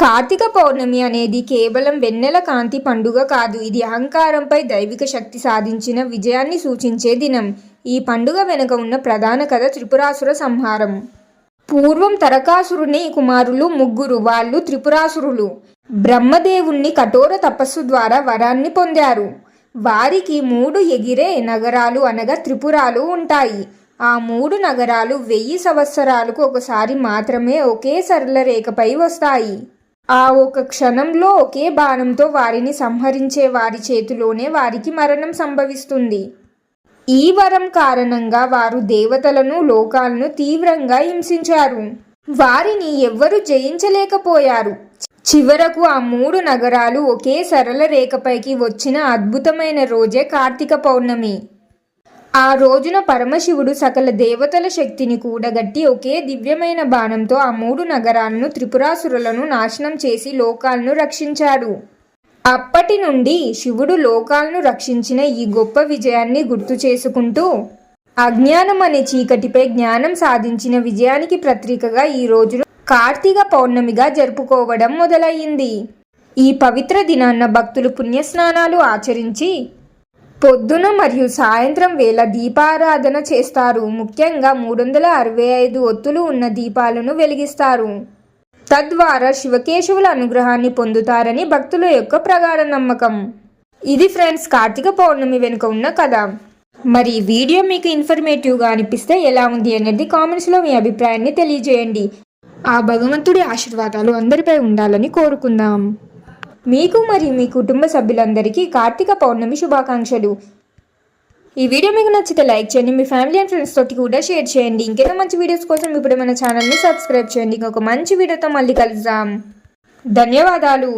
కార్తీక పౌర్ణమి అనేది కేవలం వెన్నెల కాంతి పండుగ కాదు ఇది అహంకారంపై దైవిక శక్తి సాధించిన విజయాన్ని సూచించే దినం. ఈ పండుగ వెనుక ఉన్న ప్రధాన కథ త్రిపురాసుర సంహారం. పూర్వం తరకాసురుని కుమారులు ముగ్గురు వాళ్ళు త్రిపురాసురులు. బ్రహ్మదేవుణ్ణి కఠోర తపస్సు ద్వారా వరాన్ని పొందారు. వారికి మూడు ఎగిరే నగరాలు అనగా త్రిపురాలు ఉంటాయి. ఆ మూడు నగరాలు వెయ్యి సంవత్సరాలకు ఒకసారి మాత్రమే ఒకే సరళ రేఖపై వస్తాయి. ఆ ఒక క్షణంలో ఒకే బాణంతో వారిని సంహరించే వారి చేతిలోనే వారికి మరణం సంభవిస్తుంది. ఈ వరం కారణంగా వారు దేవతలను లోకాలను తీవ్రంగా హింసించారు. వారిని ఎవ్వరూ జయించలేకపోయారు. చివరకు ఆ మూడు నగరాలు ఒకే సరళ రేఖపైకి వచ్చిన అద్భుతమైన రోజే కార్తీక పౌర్ణమి. ఆ రోజున పరమశివుడు సకల దేవతల శక్తిని కూడగట్టి ఒకే దివ్యమైన బాణంతో ఆ మూడు నగరాలను త్రిపురాసురులను నాశనం చేసి లోకాలను రక్షించాడు. అప్పటి నుండి శివుడు లోకాలను రక్షించిన ఈ గొప్ప విజయాన్ని గుర్తు చేసుకుంటూ అజ్ఞానం అనే చీకటిపై జ్ఞానం సాధించిన విజయానికి ప్రతీకగా ఈ రోజును కార్తీక పౌర్ణమిగా జరుపుకోవడం మొదలయ్యింది. ఈ పవిత్ర దినాన్న భక్తులు పుణ్యస్నానాలు ఆచరించి పొద్దున మరియు సాయంత్రం వేళ దీపారాధన చేస్తారు. ముఖ్యంగా మూడు వందల అరవై ఐదు ఒత్తులు ఉన్న దీపాలను వెలిగిస్తారు. తద్వారా శివకేశవుల అనుగ్రహాన్ని పొందుతారని భక్తుల యొక్క ప్రగాఢ నమ్మకం. ఇది ఫ్రెండ్స్ కార్తీక పౌర్ణమి వెనుక ఉన్న కథ. మరి వీడియో మీకు ఇన్ఫర్మేటివ్గా అనిపిస్తే ఎలా ఉంది అనేది కామెంట్స్లో మీ అభిప్రాయాన్ని తెలియజేయండి. ఆ భగవంతుడి ఆశీర్వాదాలు అందరిపై ఉండాలని కోరుకుందాం. మీకు మరియు మీ కుటుంబ సభ్యులందరికీ కార్తీక పౌర్ణమి శుభాకాంక్షలు. ఈ వీడియో మీకు నచ్చితే లైక్ చేయండి మీ ఫ్యామిలీ అండ్ ఫ్రెండ్స్ తోటి కూడా షేర్ చేయండి. ఇంకేదో మంచి వీడియోస్ కోసం ఇప్పుడు మన ఛానల్ని సబ్స్క్రైబ్ చేయండి. ఇంకొక మంచి వీడియోతో మళ్ళీ కలుద్దాం. ధన్యవాదాలు.